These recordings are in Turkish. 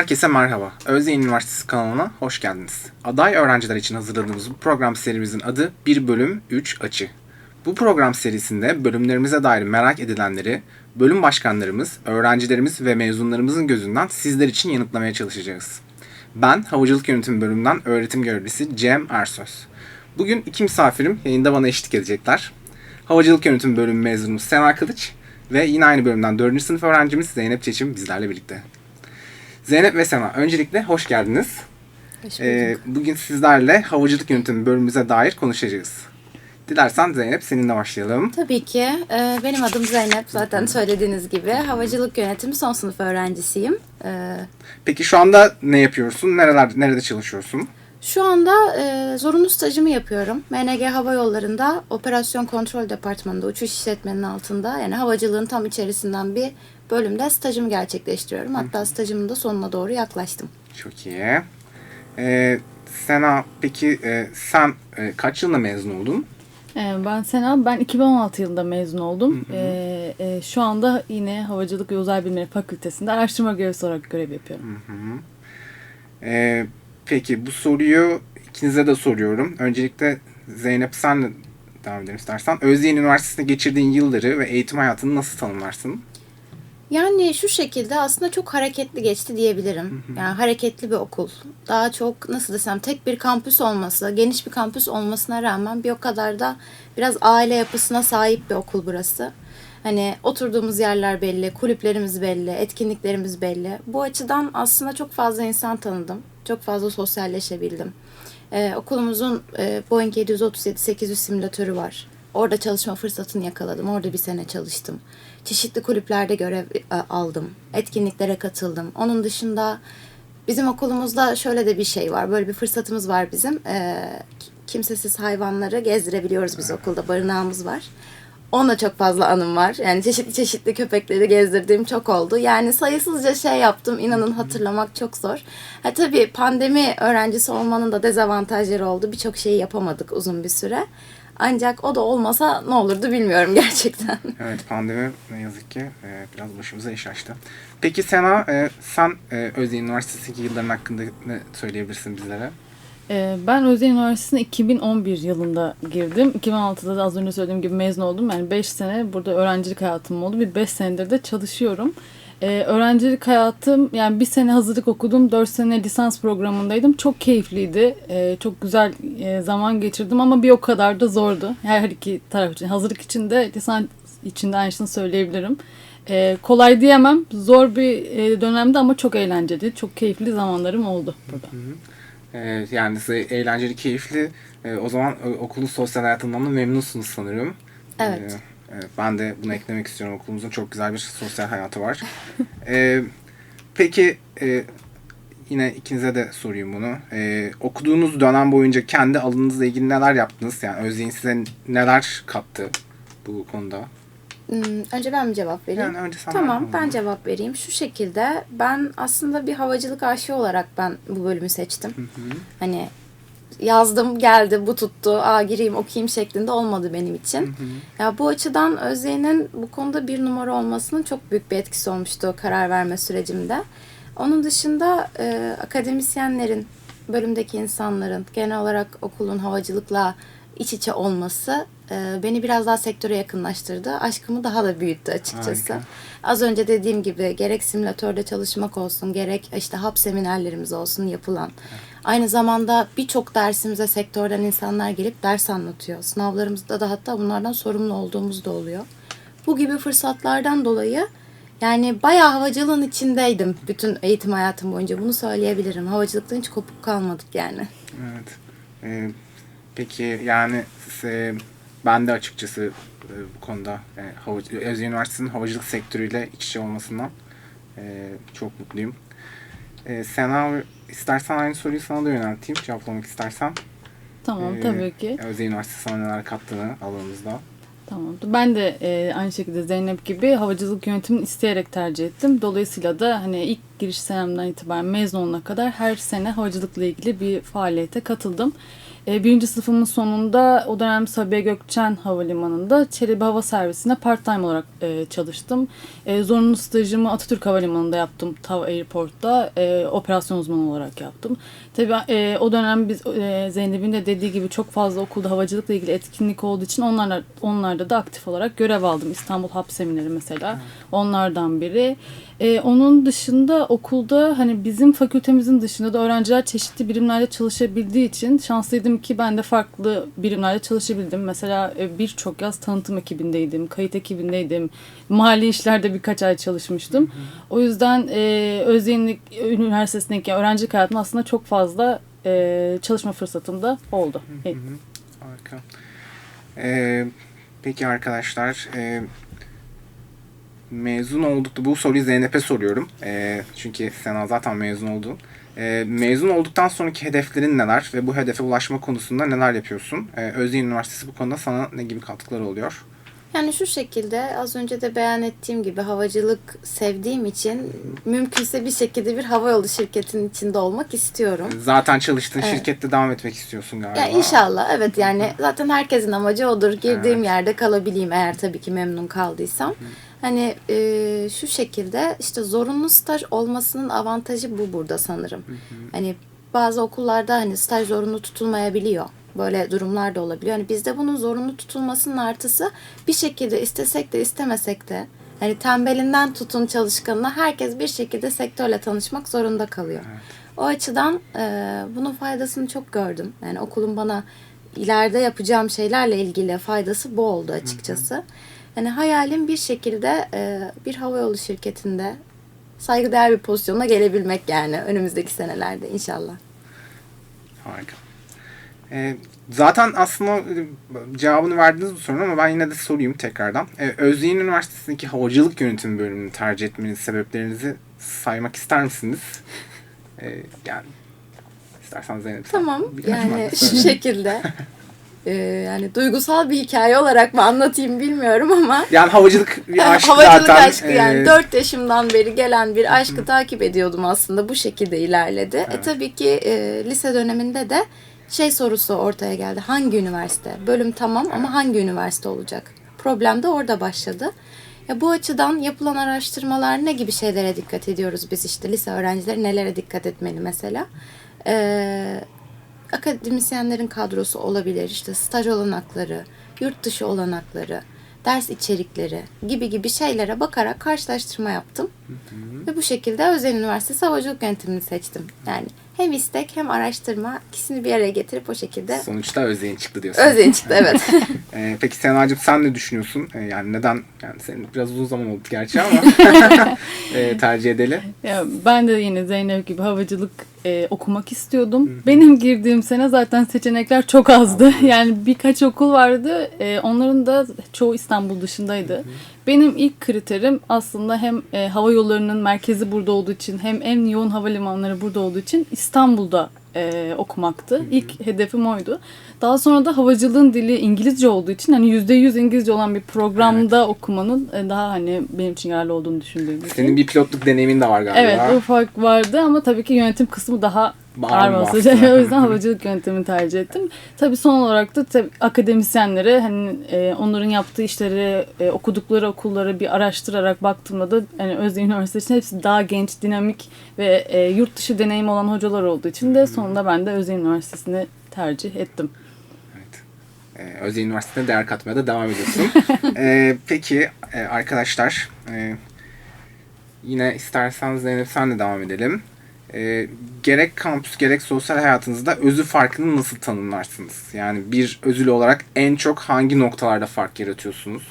Herkese merhaba. Özyeğin Üniversitesi kanalına hoş geldiniz. Aday öğrenciler için hazırladığımız bu program serimizin adı 1 bölüm 3 açı. Bu program serisinde bölümlerimize dair merak edilenleri bölüm başkanlarımız, öğrencilerimiz ve mezunlarımızın gözünden sizler için yanıtlamaya çalışacağız. Ben Havacılık Yönetimi bölümünden öğretim görevlisi Cem Ersöz. Bugün iki misafirim yayında bana eşlik edecekler. Havacılık Yönetimi bölümü mezunumuz Sena Kılıç ve yine aynı bölümden 4. sınıf öğrencimiz Zeynep Çeçim bizlerle birlikte. Zeynep ve Sema öncelikle hoş geldiniz. Hoş Ee, bugün sizlerle havacılık yönetimi bölümümüze dair konuşacağız. Dilersen Zeynep seninle başlayalım. Tabii ki. Ee, benim adım Zeynep. Zaten söylediğiniz gibi havacılık yönetimi son sınıf öğrencisiyim. Ee, Peki şu anda ne yapıyorsun? Nereler, nerede çalışıyorsun? şu anda e, zorunlu stajımı yapıyorum. MNG Hava Yolları'nda Operasyon Kontrol Departmanı'nda uçuş işletmenin altında yani havacılığın tam içerisinden bir bölümde stajımı gerçekleştiriyorum. Hatta stajımın da sonuna doğru yaklaştım. Çok iyi. Ee, Sena peki e, sen e, kaç yılında mezun oldun? Ee, Ben Sena, ben 2016 yılında mezun oldum. Ee, e, şu anda yine Havacılık ve Uzay Bilimleri Fakültesi'nde araştırma görevlisi olarak görev yapıyorum. Ee, peki bu soruyu ikinize de soruyorum. Öncelikle Zeynep sen devam edelim istersen. Özyeğin Üniversitesi'nde geçirdiğin yılları ve eğitim hayatını nasıl tanımlarsın? Yani şu şekilde aslında çok hareketli geçti diyebilirim. Yani hareketli bir okul. Daha çok nasıl desem tek bir kampüs olması, geniş bir kampüs olmasına rağmen bir o kadar da biraz aile yapısına sahip bir okul burası. Hani oturduğumuz yerler belli, kulüplerimiz belli, etkinliklerimiz belli. Bu açıdan aslında çok fazla insan tanıdım. Çok fazla sosyalleşebildim. Ee, okulumuzun e, Boeing 737-800 simülatörü var. Orada çalışma fırsatını yakaladım. Orada bir sene çalıştım. Çeşitli kulüplerde görev e, aldım. Etkinliklere katıldım. Onun dışında bizim okulumuzda şöyle de bir şey var. Böyle bir fırsatımız var bizim. Ee, kimsesiz hayvanları gezdirebiliyoruz biz okulda. Barınağımız var. Onunla çok fazla anım var. Yani çeşitli çeşitli köpekleri gezdirdiğim çok oldu. Yani sayısızca şey yaptım. İnanın hatırlamak çok zor. Ha tabii pandemi öğrencisi olmanın da dezavantajları oldu. Birçok şeyi yapamadık uzun bir süre. Ancak o da olmasa ne olurdu bilmiyorum gerçekten. Evet pandemi ne yazık ki e, biraz başımıza iş açtı. Peki Sena e, sen e, Özyeğin Üniversitesi'ndeki yılların hakkında ne söyleyebilirsin bizlere? Ee, Ben Özyeğin Üniversitesi'ne 2011 yılında girdim. 2016'da da az önce söylediğim gibi mezun oldum. Yani 5 sene burada öğrencilik hayatım oldu. Bir 5 senedir de çalışıyorum. Ee, öğrencilik hayatım yani bir sene hazırlık okudum. 4 sene lisans programındaydım. Çok keyifliydi. Ee, çok güzel e, zaman geçirdim ama bir o kadar da zordu. Her iki taraf için. Hazırlık için de lisans için de aynısını söyleyebilirim. Ee, kolay diyemem. Zor bir e, dönemdi ama çok eğlenceli. Çok keyifli zamanlarım oldu burada. E, yani size eğlenceli, keyifli. E, o zaman okulun sosyal hayatından da memnunsunuz sanırım. Evet. E, evet, ben de bunu eklemek istiyorum. Okulumuzun çok güzel bir sosyal hayatı var. E, peki e, yine ikinize de sorayım bunu. E, okuduğunuz dönem boyunca kendi alanınızla ilgili neler yaptınız? Yani Özyeğin size neler kattı bu konuda? Hmm, Önce ben mi cevap vereyim? Yani önce sen Tamam ver. ben cevap vereyim. Şu şekilde ben aslında bir havacılık aşığı olarak ben bu bölümü seçtim. Hani yazdım geldi bu tuttu aa gireyim okuyayım şeklinde olmadı benim için. Ya bu açıdan Özyeğin'in bu konuda bir numara olmasının çok büyük bir etkisi olmuştu karar verme sürecimde. Onun dışında e, akademisyenlerin, bölümdeki insanların genel olarak okulun havacılıkla iç içe olması e, beni biraz daha sektöre yakınlaştırdı. Aşkımı daha da büyüttü açıkçası. Harika. Az önce dediğim gibi gerek simülatörde çalışmak olsun, gerek işte hap seminerlerimiz olsun yapılan. Aynı zamanda birçok dersimize sektörden insanlar gelip ders anlatıyor. Sınavlarımızda da hatta bunlardan sorumlu olduğumuz da oluyor. Bu gibi fırsatlardan dolayı yani bayağı havacılığın içindeydim bütün eğitim hayatım boyunca. Bunu söyleyebilirim. Havacılıktan hiç kopuk kalmadık yani. Evet. Ee, peki yani e, ben de açıkçası e, bu konuda e, havacı, Üniversitesi'nin havacılık sektörüyle iç içe olmasından e, çok mutluyum. E, Sena istersen aynı soruyu sana da yönelteyim cevaplamak istersen. Tamam Ee, tabii ki. Özyeğin Üniversitesi sana neler kattığını alanımızda. Tamam. Ben de e, aynı şekilde Zeynep gibi havacılık yönetimini isteyerek tercih ettim. Dolayısıyla da hani ilk giriş senemden itibaren mezun olana kadar her sene havacılıkla ilgili bir faaliyete katıldım. E, birinci sınıfımın sonunda o dönem Sabiha Gökçen Havalimanı'nda Çelebi Hava Servisi'ne part-time olarak e, çalıştım. E, zorunlu stajımı Atatürk Havalimanı'nda yaptım. TAV Airport'ta e, operasyon uzmanı olarak yaptım. Tabii e, o dönem biz e, Zeynep'in de dediği gibi çok fazla okulda havacılıkla ilgili etkinlik olduğu için onlarla, onlarda da aktif olarak görev aldım. İstanbul Hap Semineri mesela onlardan biri. E, onun dışında okulda hani bizim fakültemizin dışında da öğrenciler çeşitli birimlerde çalışabildiği için şanslıydım ki ben de farklı birimlerde çalışabildim. Mesela e, birçok yaz tanıtım ekibindeydim, kayıt ekibindeydim. Mali işlerde birkaç ay çalışmıştım. O yüzden e, Özyeğinlik Üniversitesi'ndeki öğrencilik hayatım aslında çok fazla e, çalışma fırsatım da oldu. E, Harika. Ee, peki arkadaşlar, e, mezun olduk. Bu soruyu Zeynep'e soruyorum. E, çünkü Sena zaten mezun oldun. E, mezun olduktan sonraki hedeflerin neler ve bu hedefe ulaşma konusunda neler yapıyorsun? E, Özyeğin Üniversitesi bu konuda sana ne gibi katkıları oluyor? Yani şu şekilde az önce de beyan ettiğim gibi havacılık sevdiğim için mümkünse bir şekilde bir havayolu şirketinin içinde olmak istiyorum. Zaten çalıştığın Evet. şirkette devam etmek istiyorsun galiba. Ya inşallah evet yani zaten herkesin amacı odur. Girdiğim Evet. yerde kalabileyim eğer tabii ki memnun kaldıysam. Hani e, şu şekilde işte zorunlu staj olmasının avantajı bu burada sanırım. Hani bazı okullarda hani staj zorunlu tutulmayabiliyor. Böyle durumlar da olabiliyor. Hani bizde bunun zorunlu tutulmasının artısı bir şekilde istesek de istemesek de hani tembelinden tutun çalışkanına herkes bir şekilde sektörle tanışmak zorunda kalıyor. O açıdan e, bunun faydasını çok gördüm. Yani okulun bana ileride yapacağım şeylerle ilgili faydası bu oldu açıkçası. Yani hayalim bir şekilde e, bir havayolu şirketinde saygıdeğer bir pozisyona gelebilmek yani önümüzdeki senelerde inşallah. Harika. Ee, zaten aslında e, cevabını verdiniz bu sorunun ama ben yine de sorayım tekrardan. Ee, Özyeğin Üniversitesi'ndeki havacılık yönetimi bölümünü tercih etmeniz sebeplerinizi saymak ister misiniz? Ee, yani istersen Zeynep. Tamam yani şu şekilde e, yani duygusal bir hikaye olarak mı anlatayım bilmiyorum ama Yani havacılık bir aşk Havacılık zaten. aşkı yani. e, 4 yaşımdan beri gelen bir aşkı takip ediyordum aslında. Bu şekilde ilerledi. E Evet. tabii ki e, lise döneminde de şey sorusu ortaya geldi. Hangi üniversite? Bölüm tamam ama hangi üniversite olacak? Problem de orada başladı. Ya bu açıdan yapılan araştırmalar ne gibi şeylere dikkat ediyoruz biz işte lise öğrencileri nelere dikkat etmeli mesela? Ee, akademisyenlerin kadrosu olabilir, işte staj olanakları, yurt dışı olanakları, ders içerikleri gibi gibi şeylere bakarak karşılaştırma yaptım. Ve bu şekilde Özel Üniversitesi Havacılık Yönetimini seçtim. Yani hem istek hem araştırma ikisini bir araya getirip o şekilde Sonuçta Özyeğin çıktı diyorsun. Özel çıktı evet. Ee, peki Sena'cığım sen ne düşünüyorsun? Ee, yani neden? Yani senin biraz uzun zaman oldu gerçi ama e, tercih edeli. Ya ben de yine Zeynep gibi havacılık e, okumak istiyordum. Benim girdiğim sene zaten seçenekler çok azdı. Yani birkaç okul vardı. E, onların da çoğu İstanbul dışındaydı. Benim ilk kriterim aslında hem e, hava yollarının merkezi burada olduğu için hem en yoğun havalimanları burada olduğu için İstanbul'da e, okumaktı. İlk hedefim oydu. Daha sonra da havacılığın dili İngilizce olduğu için hani %100 İngilizce olan bir programda okumanın e, daha hani benim için yararlı olduğunu düşündüğüm için. Senin bir pilotluk deneyimin de var galiba. Evet ufak vardı ama tabii ki yönetim kısmı daha ağır basacak. o yüzden havacılık yöntemini tercih ettim. Tabii son olarak da tabii akademisyenlere hani e, onların yaptığı işleri, e, okudukları okulları bir araştırarak baktığımda da hani Özyeğin Üniversitesi'nin hepsi daha genç, dinamik ve e, yurt dışı deneyimi olan hocalar olduğu için de sonunda ben de Özyeğin Üniversitesi'ni tercih ettim. Evet. Ee, Üniversitesi'ne değer katmaya da devam ediyorsun. Ee, peki e, arkadaşlar e, yine istersen Zeynep sen de devam edelim. Ee, gerek kampüs gerek sosyal hayatınızda özü farkını nasıl tanımlarsınız? Yani bir özül olarak en çok hangi noktalarda fark yaratıyorsunuz?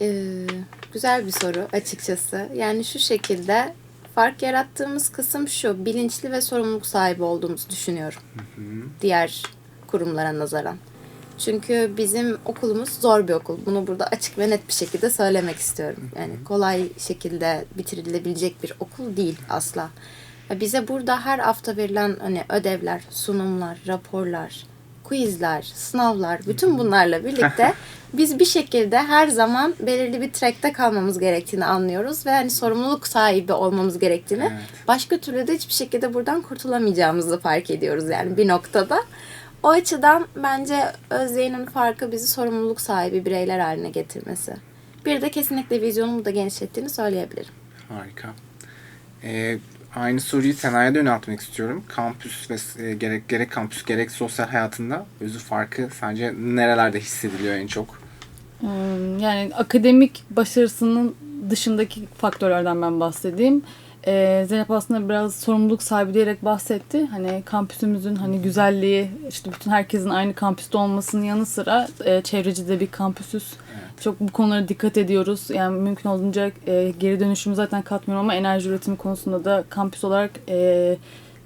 Ee, güzel bir soru açıkçası. Yani şu şekilde fark yarattığımız kısım şu. Bilinçli ve sorumluluk sahibi olduğumuzu düşünüyorum. Diğer kurumlara nazaran. Çünkü bizim okulumuz zor bir okul. Bunu burada açık ve net bir şekilde söylemek istiyorum. Yani kolay şekilde bitirilebilecek bir okul değil asla. Bize burada her hafta verilen hani ödevler, sunumlar, raporlar, quizler, sınavlar, bütün bunlarla birlikte biz bir şekilde her zaman belirli bir trackte kalmamız gerektiğini anlıyoruz ve hani sorumluluk sahibi olmamız gerektiğini. Evet. Başka türlü de hiçbir şekilde buradan kurtulamayacağımızı fark ediyoruz yani bir noktada. O açıdan bence Özyeğin'in farkı bizi sorumluluk sahibi bireyler haline getirmesi. Bir de kesinlikle vizyonumu da genişlettiğini söyleyebilirim. Harika. Ee, aynı soruyu Sena'ya da yöneltmek istiyorum. Kampüs ve e, gerek gerek kampüs gerek sosyal hayatında özü farkı sence nerelerde hissediliyor en çok? Hmm, Yani akademik başarısının dışındaki faktörlerden ben bahsedeyim. Ee, Zeynep aslında biraz sorumluluk sahibi diyerek bahsetti. Hani kampüsümüzün hani güzelliği, işte bütün herkesin aynı kampüste olmasının yanı sıra e, çevreci de bir kampüsüz. Çok bu konulara dikkat ediyoruz. Yani mümkün olduğunca e, geri dönüşümü zaten katmıyorum ama enerji üretimi konusunda da kampüs olarak e,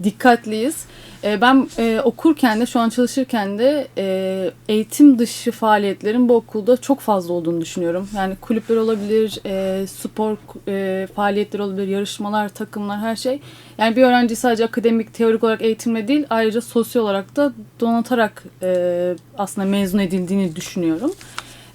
dikkatliyiz. E, ben e, okurken de şu an çalışırken de e, eğitim dışı faaliyetlerin bu okulda çok fazla olduğunu düşünüyorum. Yani kulüpler olabilir, e, spor e, faaliyetleri olabilir, yarışmalar, takımlar her şey. Yani bir öğrenci sadece akademik, teorik olarak eğitimle değil ayrıca sosyal olarak da donatarak aslında mezun edildiğini düşünüyorum.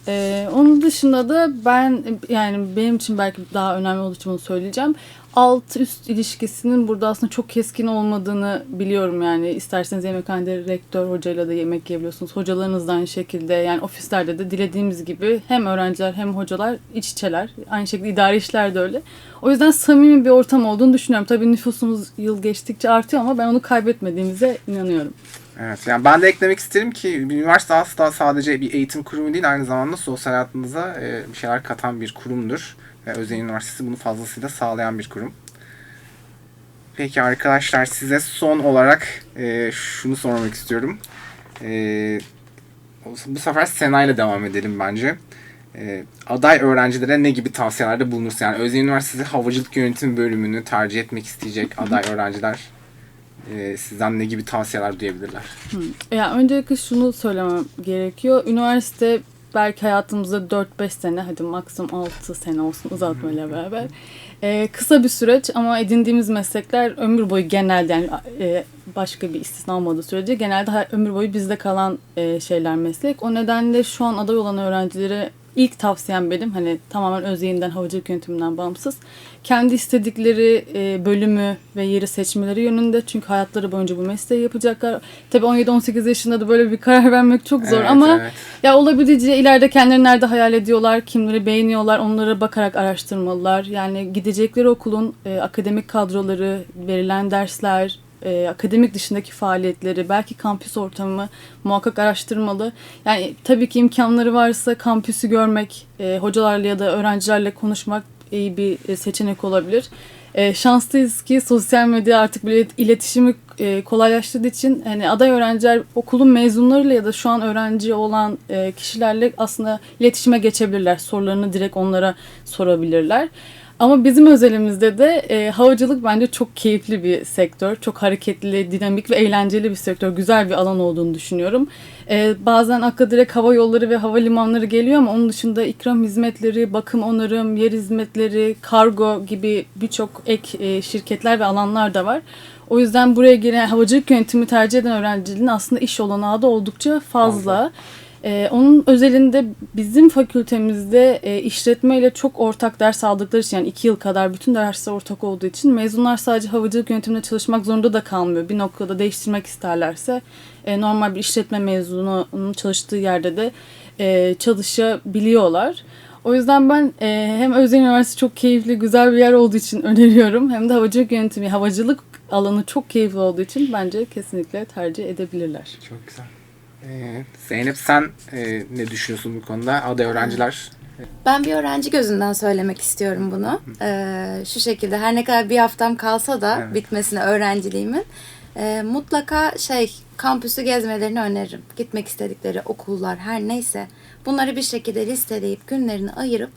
Ee, onun dışında da ben yani benim için belki daha önemli olduğu için bunu söyleyeceğim. Alt üst ilişkisinin burada aslında çok keskin olmadığını biliyorum yani. isterseniz yemekhanede rektör hocayla da yemek yiyebiliyorsunuz. Hocalarınız da aynı şekilde yani ofislerde de dilediğimiz gibi hem öğrenciler hem hocalar iç içeler. Aynı şekilde idari işler de öyle. O yüzden samimi bir ortam olduğunu düşünüyorum. Tabii nüfusumuz yıl geçtikçe artıyor ama ben onu kaybetmediğimize inanıyorum. Evet, yani ben de eklemek isterim ki üniversite asla sadece bir eğitim kurumu değil, aynı zamanda sosyal hayatınıza e, bir şeyler katan bir kurumdur. Ve Özel Üniversitesi bunu fazlasıyla sağlayan bir kurum. Peki arkadaşlar size son olarak e, şunu sormak istiyorum. E, bu sefer Sena ile devam edelim bence. E, aday öğrencilere ne gibi tavsiyelerde bulunursun? Yani Özel Üniversitesi Havacılık Yönetimi bölümünü tercih etmek isteyecek aday öğrenciler e, sizden ne gibi tavsiyeler duyabilirler? Ya öncelikle şunu söylemem gerekiyor. Üniversite belki hayatımızda 4-5 sene hadi maksimum 6 sene olsun uzatmayla beraber. Ee, kısa bir süreç ama edindiğimiz meslekler ömür boyu genelde yani e, başka bir istisna olmadığı sürece genelde ömür boyu bizde kalan e, şeyler meslek. O nedenle şu an aday olan öğrencilere ilk tavsiyem benim hani tamamen özyeğinden havacılık yönetiminden bağımsız. Kendi istedikleri e, bölümü ve yeri seçmeleri yönünde çünkü hayatları boyunca bu mesleği yapacaklar. Tabii 17-18 yaşında da böyle bir karar vermek çok zor Evet, ama evet. ya olabildiğince ileride kendileri nerede hayal ediyorlar, kimleri beğeniyorlar, onlara bakarak araştırmalılar. Yani gidecekleri okulun e, akademik kadroları, verilen dersler, e, akademik dışındaki faaliyetleri, belki kampüs ortamı muhakkak araştırmalı. Yani tabii ki imkanları varsa kampüsü görmek, e, hocalarla ya da öğrencilerle konuşmak iyi bir e, seçenek olabilir. E, şanslıyız ki sosyal medya artık böyle iletişimi e, kolaylaştırdığı için hani aday öğrenciler okulun mezunlarıyla ya da şu an öğrenci olan e, kişilerle aslında iletişime geçebilirler. Sorularını direkt onlara sorabilirler. Ama bizim özelimizde de e, havacılık bence çok keyifli bir sektör. Çok hareketli, dinamik ve eğlenceli bir sektör. Güzel bir alan olduğunu düşünüyorum. E, bazen akla direkt hava yolları ve havalimanları geliyor ama onun dışında ikram hizmetleri, bakım onarım, yer hizmetleri, kargo gibi birçok ek e, şirketler ve alanlar da var. O yüzden buraya giren havacılık yönetimi tercih eden öğrencinin aslında iş olanağı da oldukça fazla. Ee, onun özelinde bizim fakültemizde e, işletmeyle çok ortak ders aldıkları için yani iki yıl kadar bütün dersler ortak olduğu için mezunlar sadece havacılık yönetiminde çalışmak zorunda da kalmıyor. Bir noktada değiştirmek isterlerse e, normal bir işletme mezununun çalıştığı yerde de e, çalışabiliyorlar. O yüzden ben e, hem Özel Üniversitesi çok keyifli, güzel bir yer olduğu için öneriyorum. Hem de havacılık yönetimi, havacılık alanı çok keyifli olduğu için bence kesinlikle tercih edebilirler. Çok güzel. Ee, Zeynep sen e, ne düşünüyorsun bu konuda? Aday öğrenciler Ben bir öğrenci gözünden söylemek istiyorum bunu. Ee, şu şekilde her ne kadar bir haftam kalsa da Evet. bitmesine öğrenciliğimin e, mutlaka şey kampüsü gezmelerini öneririm. Gitmek istedikleri okullar her neyse bunları bir şekilde listeleyip günlerini ayırıp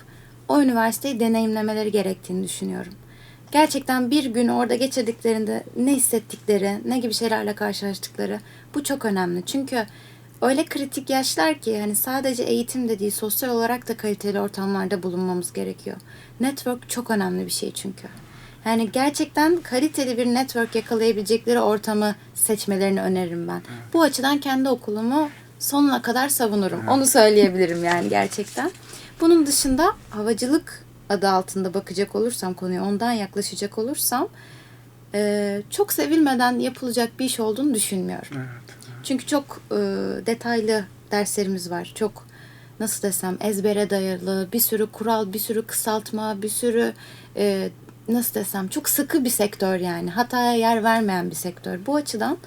o üniversiteyi deneyimlemeleri gerektiğini düşünüyorum. Gerçekten bir gün orada geçirdiklerinde ne hissettikleri, ne gibi şeylerle karşılaştıkları bu çok önemli. Çünkü öyle kritik yaşlar ki hani sadece eğitim de değil sosyal olarak da kaliteli ortamlarda bulunmamız gerekiyor. Network çok önemli bir şey çünkü. Yani gerçekten kaliteli bir network yakalayabilecekleri ortamı seçmelerini öneririm ben. Bu açıdan kendi okulumu sonuna kadar savunurum. Onu söyleyebilirim yani gerçekten. Bunun dışında havacılık adı altında bakacak olursam konuya ondan yaklaşacak olursam çok sevilmeden yapılacak bir iş olduğunu düşünmüyorum. Evet. Çünkü çok e, detaylı derslerimiz var. Çok nasıl desem ezbere dayalı, bir sürü kural, bir sürü kısaltma, bir sürü e, nasıl desem çok sıkı bir sektör yani. Hataya yer vermeyen bir sektör. Bu açıdan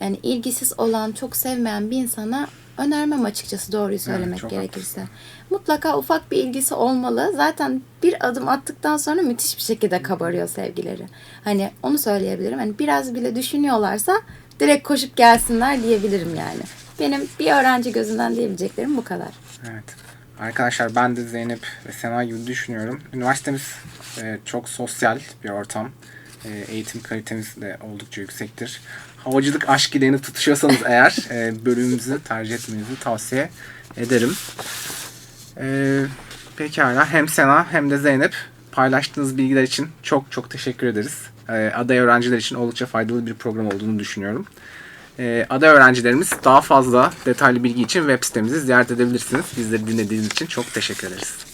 yani ilgisiz olan, çok sevmeyen bir insana önermem açıkçası doğruyu söylemek çok gerekirse. Mutlaka ufak bir ilgisi olmalı. Zaten bir adım attıktan sonra müthiş bir şekilde kabarıyor sevgileri. Hani onu söyleyebilirim. Hani biraz bile düşünüyorlarsa direkt koşup gelsinler diyebilirim yani. Benim bir öğrenci gözünden diyebileceklerim bu kadar. Evet. Arkadaşlar ben de Zeynep ve Sema gibi düşünüyorum. Üniversitemiz e, çok sosyal bir ortam. E, eğitim kalitemiz de oldukça yüksektir. Havacılık aşk ile tutuşuyorsanız eğer e, bölümümüzü tercih etmenizi tavsiye ederim. E, pekala hem Sena hem de Zeynep paylaştığınız bilgiler için çok çok teşekkür ederiz. E, aday öğrenciler için oldukça faydalı bir program olduğunu düşünüyorum. E, aday öğrencilerimiz daha fazla detaylı bilgi için web sitemizi ziyaret edebilirsiniz. Bizleri dinlediğiniz için çok teşekkür ederiz.